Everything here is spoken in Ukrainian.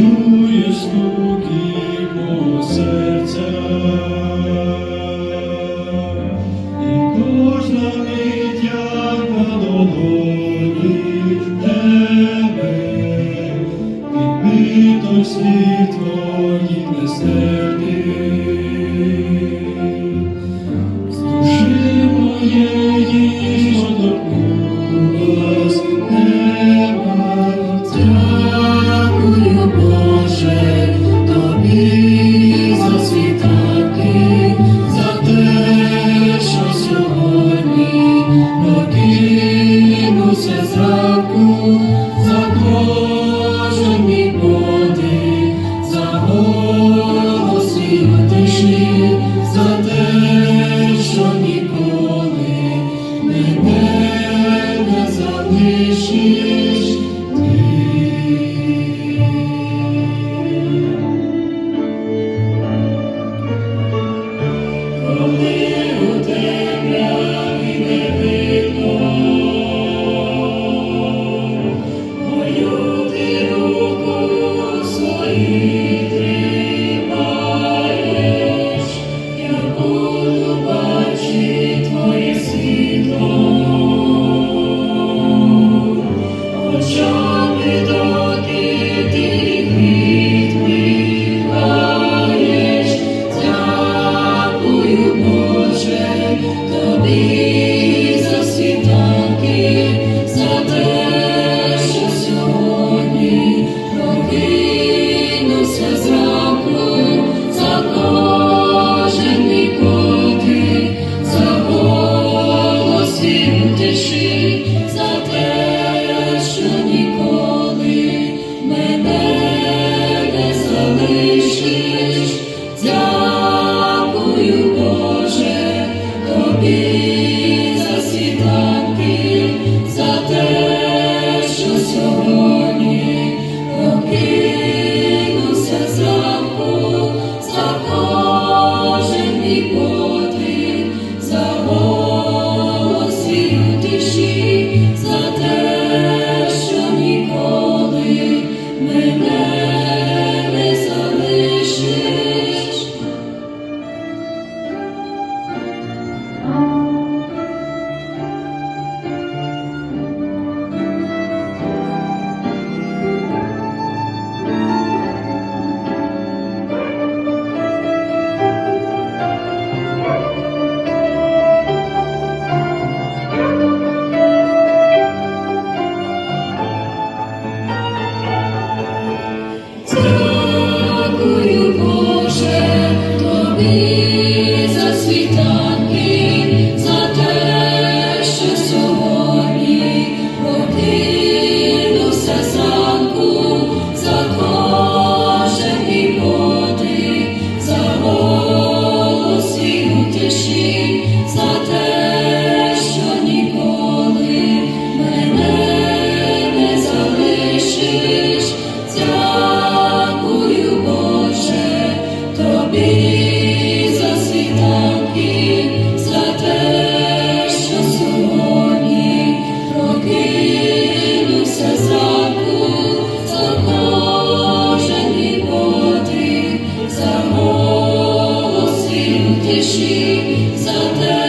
чує по серцях, і кожна мить, як на долоні тебе, відбито слід твої нестерпі. з душі моєї. you. Тиші, за те,